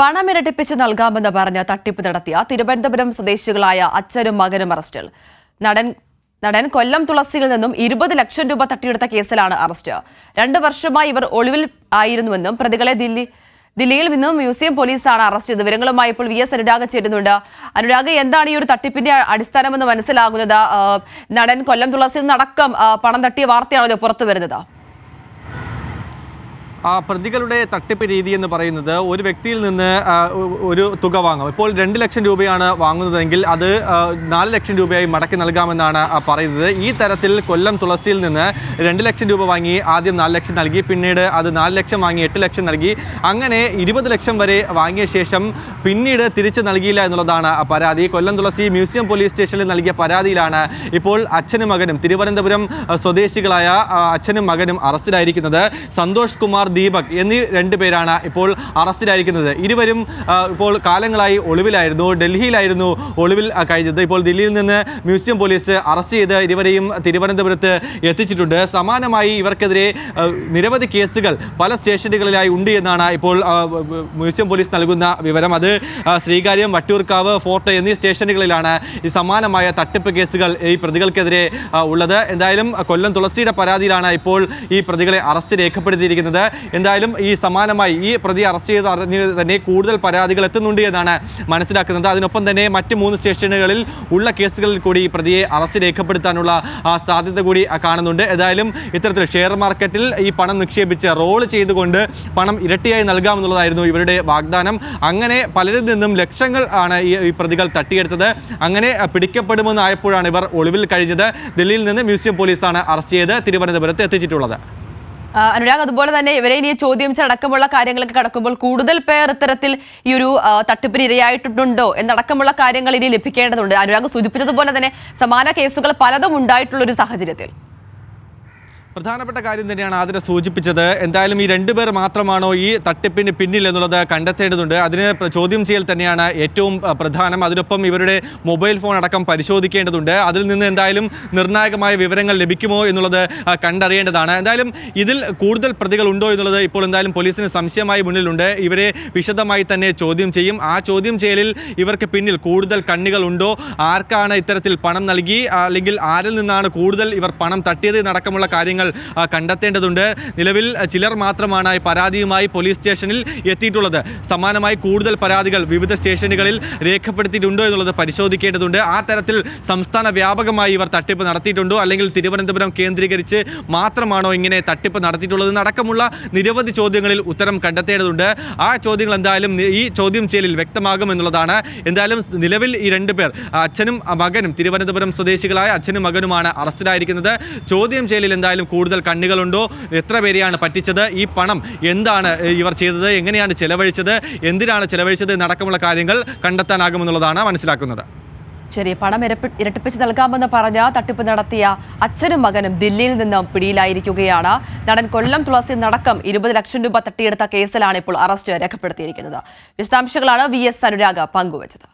പണം ഇരട്ടിപ്പിച്ച് നൽകാമെന്ന് പറഞ്ഞ് തട്ടിപ്പ് നടത്തിയ തിരുവനന്തപുരം സ്വദേശികളായ അച്ഛനും മകനും അറസ്റ്റിൽ. നടൻ നടൻ കൊല്ലം തുളസിയിൽ നിന്നും ഇരുപത് ലക്ഷം രൂപ തട്ടിയെടുത്ത കേസിലാണ് അറസ്റ്റ്. രണ്ട് വർഷമായി ഇവർ ഒളിവിൽ ആയിരുന്നുവെന്നും പ്രതികളെ ദില്ലി ദില്ലിയിൽ നിന്നും മ്യൂസിയം പോലീസാണ് അറസ്റ്റ് ചെയ്തത്. വിവരങ്ങളുമായി ഇപ്പോൾ വി എസ് അനുരാഗ് ചേരുന്നുണ്ട്. അനുരാഗ് എന്താണ് ഈ ഒരു തട്ടിപ്പിന്റെ അടിസ്ഥാനമെന്ന് മനസ്സിലാകുന്നത്? നടൻ കൊല്ലം തുളസിൽ നിന്നടക്കം പണം തട്ടിയ വാർത്തയാണല്ലോ പുറത്തു വരുന്നത്. പ്രതികളുടെ തട്ടിപ്പ് രീതി എന്ന് പറയുന്നത് ഒരു വ്യക്തിയിൽ നിന്ന് ഒരു തുക വാങ്ങും. ഇപ്പോൾ രണ്ട് ലക്ഷം രൂപയാണ് വാങ്ങുന്നതെങ്കിൽ അത് ആ, നാല് ലക്ഷം രൂപയായി മടക്കി നൽകാമെന്നാണ് പറയുന്നത്. ഈ തരത്തിൽ കൊല്ലം തുളസിയിൽ നിന്ന് രണ്ട് ലക്ഷം രൂപ വാങ്ങി ആദ്യം നാല് ലക്ഷം നൽകി പിന്നീട് അത് നാല് ലക്ഷം വാങ്ങി എട്ട് ലക്ഷം നൽകി. അങ്ങനെ ഇരുപത് ലക്ഷം വരെ വാങ്ങിയ ശേഷം പിന്നീട് തിരിച്ചു നൽകിയില്ല എന്നുള്ളതാണ് ആ പരാതി. കൊല്ലം തുളസി മ്യൂസിയം പോലീസ് സ്റ്റേഷനിൽ നൽകിയ പരാതിയിലാണ് ഇപ്പോൾ അച്ഛനും മകനും തിരുവനന്തപുരം സ്വദേശികളായ അച്ഛനും മകനും അറസ്റ്റിലായിരിക്കുന്നത്. സന്തോഷ് കുമാർ ദീപക് എന്നീ രണ്ട് പേരാണ് ഇപ്പോൾ അറസ്റ്റിലായിരിക്കുന്നത്. ഇരുവരും ഇപ്പോൾ കാലങ്ങളായി ഒളിവിലായിരുന്നു. ഡൽഹിയിലായിരുന്നു ഒളിവിൽ കഴിഞ്ഞത്. ഇപ്പോൾ ദില്ലിയിൽ നിന്ന് മ്യൂസിയം പോലീസ് അറസ്റ്റ് ചെയ്ത് ഇരുവരെയും തിരുവനന്തപുരത്ത് എത്തിച്ചിട്ടുണ്ട്. സമാനമായി ഇവർക്കെതിരെ നിരവധി കേസുകൾ പല സ്റ്റേഷനുകളിലായി ഉണ്ട് എന്നാണ് ഇപ്പോൾ മ്യൂസിയം പോലീസ് നൽകുന്ന വിവരം. അത് ശ്രീകാര്യം വട്ടിയൂർക്കാവ് ഫോർട്ട് എന്നീ സ്റ്റേഷനുകളിലാണ് ഈ സമാനമായ തട്ടിപ്പ് കേസുകൾ ഈ പ്രതികൾക്കെതിരെ ഉള്ളത്. എന്തായാലും കൊല്ലം തുളസിയുടെ പരാതിയിലാണ് ഇപ്പോൾ ഈ പ്രതികളെ അറസ്റ്റ് രേഖപ്പെടുത്തിയിരിക്കുന്നത്. എന്തായാലും ഈ സമാനമായി ഈ പ്രതി അറസ്റ്റ് ചെയ്ത് അറിഞ്ഞ് തന്നെ കൂടുതൽ പരാതികൾ എത്തുന്നുണ്ട് എന്നാണ് മനസ്സിലാക്കുന്നത്. അതിനൊപ്പം തന്നെ മറ്റ് മൂന്ന് സ്റ്റേഷനുകളിൽ ഉള്ള കേസുകളിൽ കൂടി ഈ പ്രതിയെ അറസ്റ്റ് രേഖപ്പെടുത്താനുള്ള സാധ്യത കൂടി കാണുന്നുണ്ട്. ഏതായാലും ഇത്തരത്തിൽ ഷെയർ മാർക്കറ്റിൽ ഈ പണം നിക്ഷേപിച്ച് റോൾ ചെയ്തുകൊണ്ട് പണം ഇരട്ടിയായി നൽകാമെന്നുള്ളതായിരുന്നു ഇവരുടെ വാഗ്ദാനം. അങ്ങനെ പലരിൽ നിന്നും ലക്ഷങ്ങൾ ആണ് ഈ പ്രതികൾ തട്ടിയെടുത്തത്. അങ്ങനെ പിടിക്കപ്പെടുമെന്നായപ്പോഴാണ് ഇവർ ഒളിവിൽ കഴിഞ്ഞത്. ദില്ലിയിൽ നിന്ന് മ്യൂസിയം പോലീസാണ് അറസ്റ്റ് ചെയ്ത് തിരുവനന്തപുരത്ത് എത്തിച്ചിട്ടുള്ളത്. അനുരാഗ് അതുപോലെ തന്നെ ഇവരെ ഇനി ചോദ്യം ചെയ്തടക്കമുള്ള കാര്യങ്ങളൊക്കെ കടക്കുമ്പോൾ കൂടുതൽ പേർ ഇത്തരത്തിൽ ഈ ഒരു തട്ടിപ്പിന് ഇരയായിട്ടുണ്ടോ എന്നടക്കമുള്ള കാര്യങ്ങൾ ഇനി ലഭിക്കേണ്ടതുണ്ട്. അനുരാഗ് സൂചിപ്പിച്ചതുപോലെ തന്നെ സമാന കേസുകൾ പലതും ഉണ്ടായിട്ടുള്ള ഒരു സാഹചര്യത്തിൽ. പ്രധാനപ്പെട്ട കാര്യം തന്നെയാണ് ആതിര സൂചിപ്പിച്ചത്. എന്തായാലും ഈ രണ്ടുപേർ മാത്രമാണോ ഈ തട്ടിപ്പിന് പിന്നിൽ എന്നുള്ളത് കണ്ടെത്തേണ്ടതുണ്ട്. അതിന് ചോദ്യം ചെയ്യൽ തന്നെയാണ് ഏറ്റവും പ്രധാനം. അതിനൊപ്പം ഇവരുടെ മൊബൈൽ ഫോൺ അടക്കം പരിശോധിക്കേണ്ടതുണ്ട്. അതിൽ നിന്ന് എന്തായാലും നിർണായകമായ വിവരങ്ങൾ ലഭിക്കുമോ എന്നുള്ളത് കണ്ടറിയേണ്ടതാണ്. എന്തായാലും ഇതിൽ കൂടുതൽ പ്രതികൾ ഉണ്ടോ എന്നുള്ളത് ഇപ്പോൾ എന്തായാലും പോലീസിന് സംശയമായി മുന്നിലുണ്ട്. ഇവരെ വിശദമായി തന്നെ ചോദ്യം ചെയ്യും. ആ ചോദ്യം ചെയ്യലിൽ ഇവർക്ക് പിന്നിൽ കൂടുതൽ കണ്ണികൾ ഉണ്ടോ? ആർക്കാണ് ഇത്തരത്തിൽ പണം നൽകി? അല്ലെങ്കിൽ ആരിൽ നിന്നാണ് കൂടുതൽ ഇവർ പണം തട്ടിയത് എന്നടക്കമുള്ള കാര്യങ്ങൾ ആ, കണ്ടെത്തേണ്ടതുണ്ട്. നിലവിൽ ചിലർ മാത്രമാണ് പരാതിയുമായി പോലീസ് സ്റ്റേഷനിൽ എത്തിയിട്ടുള്ളത്. സമാനമായി കൂടുതൽ പരാതികൾ വിവിധ സ്റ്റേഷനുകളിൽ രേഖപ്പെടുത്തിയിട്ടുണ്ടോ എന്നുള്ളത് പരിശോധിക്കേണ്ടതുണ്ട്. ആ തരത്തിൽ സംസ്ഥാന വ്യാപകമായി ഇവർ തട്ടിപ്പ് നടത്തിയിട്ടുണ്ടോ? അല്ലെങ്കിൽ തിരുവനന്തപുരം കേന്ദ്രീകരിച്ച് മാത്രമാണോ ഇങ്ങനെ തട്ടിപ്പ് നടത്തിയിട്ടുള്ളത്? അടക്കമുള്ള നിരവധി ചോദ്യങ്ങളിൽ ഉത്തരം കണ്ടെത്തേണ്ടതുണ്ട്. ആ ചോദ്യങ്ങൾ എന്തായാലും ഈ ചോദ്യം ചെയ്യലിൽ വ്യക്തമാകും എന്നുള്ളതാണ്. എന്തായാലും നിലവിൽ ഈ രണ്ട് പേർ അച്ഛനും മകനും തിരുവനന്തപുരം സ്വദേശികളായ അച്ഛനും മകനുമാണ് അറസ്റ്റിലായിരിക്കുന്നത്. ചോദ്യം ചെയ്യലിൽ എന്തായാലും കൂടുതൽ കണ്ണുകളുണ്ടോ? എത്ര പേരെയാണ് പറ്റിച്ചത്? ഈ പണം എന്താണ് ഇവർ ചെയ്തത്? എങ്ങനെയാണ് ചെലവഴിച്ചത്? എന്തിനാണ് ചെലവഴിച്ചത്? എന്നടക്കമുള്ള കാര്യങ്ങൾ കണ്ടെത്താനാകുമെന്നുള്ളതാണ് മനസ്സിലാക്കുന്നത്. ശരി പണം ഇരപ്പി- ഇരട്ടിപ്പിച്ച് നൽകാമെന്ന് പറഞ്ഞ തട്ടിപ്പ് നടത്തിയ അച്ഛനും മകനും ദില്ലിയിൽ നിന്നും പിടിയിലായിരിക്കുകയാണ്. നടൻ കൊല്ലം തുളസി നടക്കം ഇരുപത് ലക്ഷം രൂപ തട്ടിയെടുത്ത കേസിലാണ് ഇപ്പോൾ അറസ്റ്റ് രേഖപ്പെടുത്തിയിരിക്കുന്നത്. വിശദാംശങ്ങളാണ് വി എസ് അനുരാഗ് പങ്കുവച്ചത്.